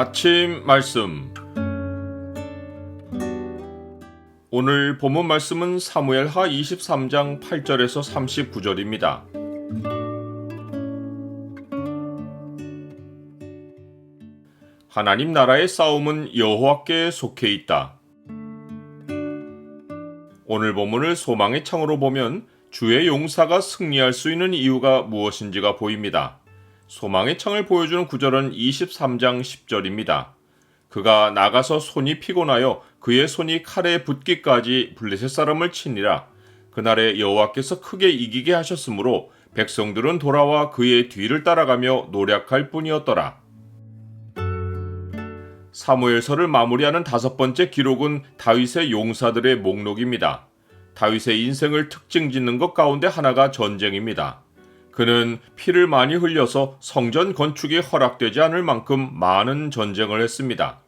아침 말씀 오늘 본문 말씀은 사무엘하 23장 8절에서 39절입니다. 하나님 나라의 싸움은 여호와께 속해 있다. 오늘 본문을 소망의 창으로 보면 주의 용사가 승리할 수 있는 이유가 무엇인지가 보입니다. 소망의 창을 보여주는 구절은 23장 10절입니다. 그가 나가서 손이 피곤하여 그의 손이 칼에 붙기까지 블레셋 사람을 치니라. 그날에 여호와께서 크게 이기게 하셨으므로 백성들은 돌아와 그의 뒤를 따라가며 노력할 뿐이었더라. 사무엘서를 마무리하는 다섯 번째 기록은 다윗의 용사들의 목록입니다. 다윗의 인생을 특징 짓는 것 가운데 하나가 전쟁입니다. 그는 피를 많이 흘려서 성전 건축이 허락되지 않을 만큼 많은 전쟁을 했습니다.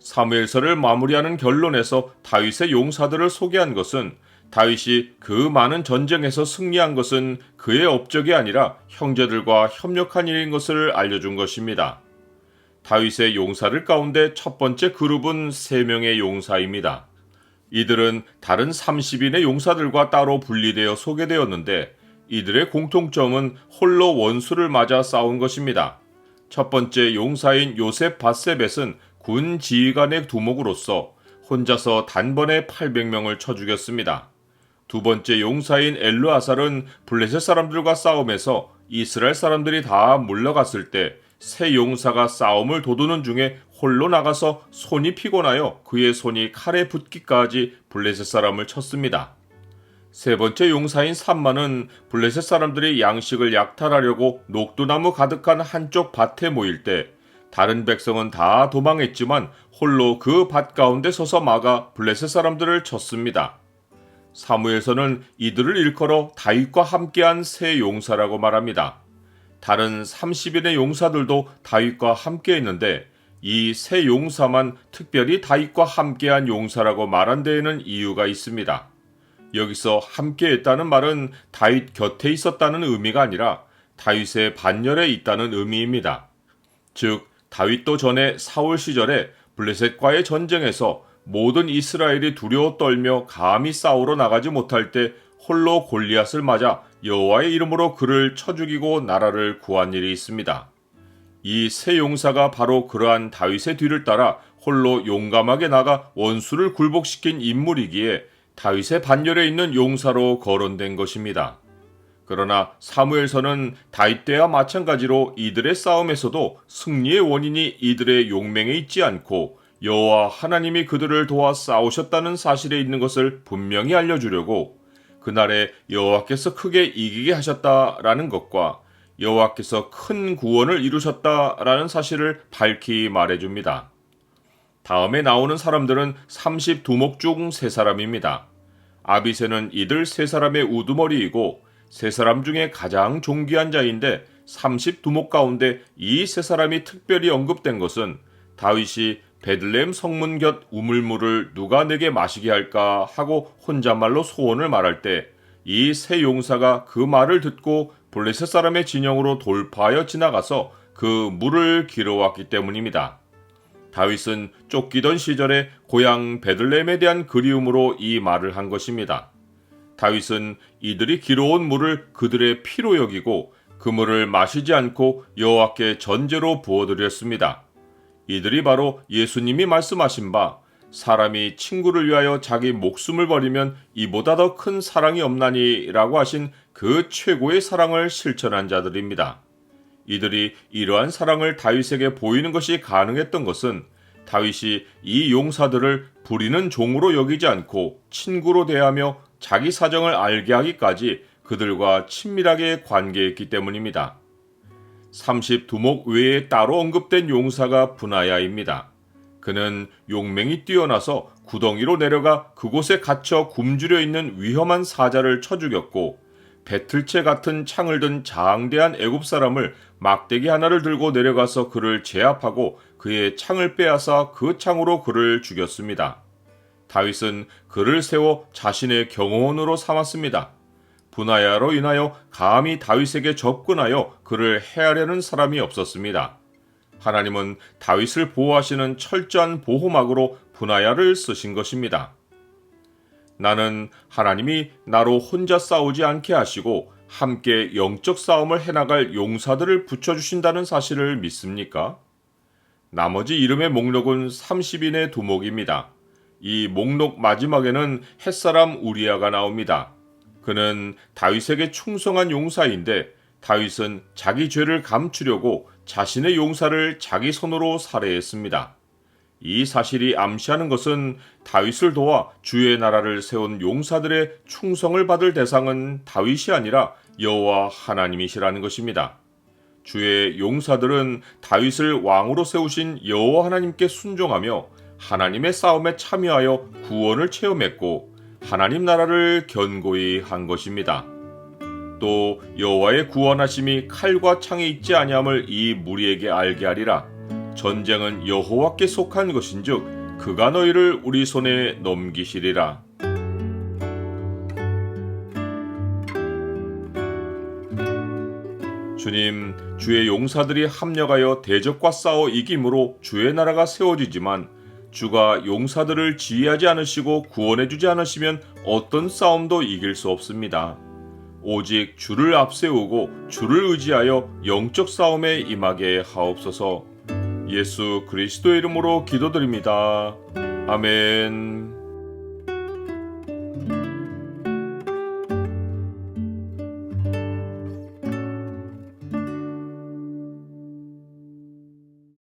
사무엘서를 마무리하는 결론에서 다윗의 용사들을 소개한 것은 다윗이 그 많은 전쟁에서 승리한 것은 그의 업적이 아니라 형제들과 협력한 일인 것을 알려준 것입니다. 다윗의 용사들 가운데 첫 번째 그룹은 세 명의 용사입니다. 이들은 다른 30인의 용사들과 따로 분리되어 소개되었는데 이들의 공통점은 홀로 원수를 맞아 싸운 것입니다. 첫 번째 용사인 요셉 바세벳은 군 지휘관의 두목으로서 혼자서 단번에 800명을 쳐 죽였습니다. 두 번째 용사인 엘르아살은 블레셋 사람들과 싸움에서 이스라엘 사람들이 다 물러갔을 때새 용사가 싸움을 도두는 중에 홀로 나가서 손이 피곤하여 그의 손이 칼에 붙기까지 블레셋 사람을 쳤습니다. 세 번째 용사인 삼만은 블레셋 사람들이 양식을 약탈하려고 녹두나무 가득한 한쪽 밭에 모일 때 다른 백성은 다 도망했지만 홀로 그 밭 가운데 서서 막아 블레셋 사람들을 쳤습니다. 사무에서는 이들을 일컬어 다윗과 함께한 세 용사라고 말합니다. 다른 30인의 용사들도 다윗과 함께했는데 이 세 용사만 특별히 다윗과 함께한 용사라고 말한 데에는 이유가 있습니다. 여기서 함께 했다는 말은 다윗 곁에 있었다는 의미가 아니라 다윗의 반열에 있다는 의미입니다. 즉 다윗도 전에 사울 시절에 블레셋과의 전쟁에서 모든 이스라엘이 두려워 떨며 감히 싸우러 나가지 못할 때 홀로 골리앗을 맞아 여호와의 이름으로 그를 쳐 죽이고 나라를 구한 일이 있습니다. 이 세 용사가 바로 그러한 다윗의 뒤를 따라 홀로 용감하게 나가 원수를 굴복시킨 인물이기에 다윗의 반열에 있는 용사로 거론된 것입니다. 그러나 사무엘서는 다윗 때와 마찬가지로 이들의 싸움에서도 승리의 원인이 이들의 용맹에 있지 않고 여호와 하나님이 그들을 도와 싸우셨다는 사실에 있는 것을 분명히 알려주려고 그날에 여호와께서 크게 이기게 하셨다라는 것과 여호와께서 큰 구원을 이루셨다라는 사실을 밝히 말해줍니다. 다음에 나오는 사람들은 32목 중 세 사람입니다. 아비세는 이들 세 사람의 우두머리이고 세 사람 중에 가장 존귀한 자인데 32목 가운데 이 세 사람이 특별히 언급된 것은 다윗이 베들레헴 성문 곁 우물물을 누가 내게 마시게 할까 하고 혼잣말로 소원을 말할 때 이 세 용사가 그 말을 듣고 블레셋 사람의 진영으로 돌파하여 지나가서 그 물을 길어왔기 때문입니다. 다윗은 쫓기던 시절에 고향 베들레헴에 대한 그리움으로 이 말을 한 것입니다. 다윗은 이들이 길어온 물을 그들의 피로 여기고 그 물을 마시지 않고 여호와께 전제로 부어드렸습니다. 이들이 바로 예수님이 말씀하신 바 사람이 친구를 위하여 자기 목숨을 버리면 이보다 더 큰 사랑이 없나니라고 하신 그 최고의 사랑을 실천한 자들입니다. 이들이 이러한 사랑을 다윗에게 보이는 것이 가능했던 것은 다윗이 이 용사들을 부리는 종으로 여기지 않고 친구로 대하며 자기 사정을 알게 하기까지 그들과 친밀하게 관계했기 때문입니다. 32목 외에 따로 언급된 용사가 분하야입니다. 그는 용맹이 뛰어나서 구덩이로 내려가 그곳에 갇혀 굶주려 있는 위험한 사자를 쳐 죽였고 배틀채 같은 창을 든 장대한 애굽 사람을 막대기 하나를 들고 내려가서 그를 제압하고 그의 창을 빼앗아 그 창으로 그를 죽였습니다. 다윗은 그를 세워 자신의 경호원으로 삼았습니다. 분하야로 인하여 감히 다윗에게 접근하여 그를 해하려는 사람이 없었습니다. 하나님은 다윗을 보호하시는 철저한 보호막으로 분하야를 쓰신 것입니다. 나는 하나님이 나로 혼자 싸우지 않게 하시고 함께 영적 싸움을 해나갈 용사들을 붙여주신다는 사실을 믿습니까? 나머지 이름의 목록은 30인의 두목입니다. 이 목록 마지막에는 햇사람 우리아가 나옵니다. 그는 다윗에게 충성한 용사인데 다윗은 자기 죄를 감추려고 자신의 용사를 자기 손으로 살해했습니다. 이 사실이 암시하는 것은 다윗을 도와 주의 나라를 세운 용사들의 충성을 받을 대상은 다윗이 아니라 여호와 하나님이시라는 것입니다. 주의 용사들은 다윗을 왕으로 세우신 여호와 하나님께 순종하며 하나님의 싸움에 참여하여 구원을 체험했고 하나님 나라를 견고히 한 것입니다. 또 여호와의 구원하심이 칼과 창에 있지 아니함을 이 무리에게 알게 하리라. 전쟁은 여호와께 속한 것인즉 그가 너희를 우리 손에 넘기시리라. 주님, 주의 용사들이 합력하여 대적과 싸워 이김으로 주의 나라가 세워지지만 주가 용사들을 지휘하지 않으시고 구원해 주지 않으시면 어떤 싸움도 이길 수 없습니다. 오직 주를 앞세우고 주를 의지하여 영적 싸움에 임하게 하옵소서. 예수 그리스도의 이름으로 기도드립니다. 아멘.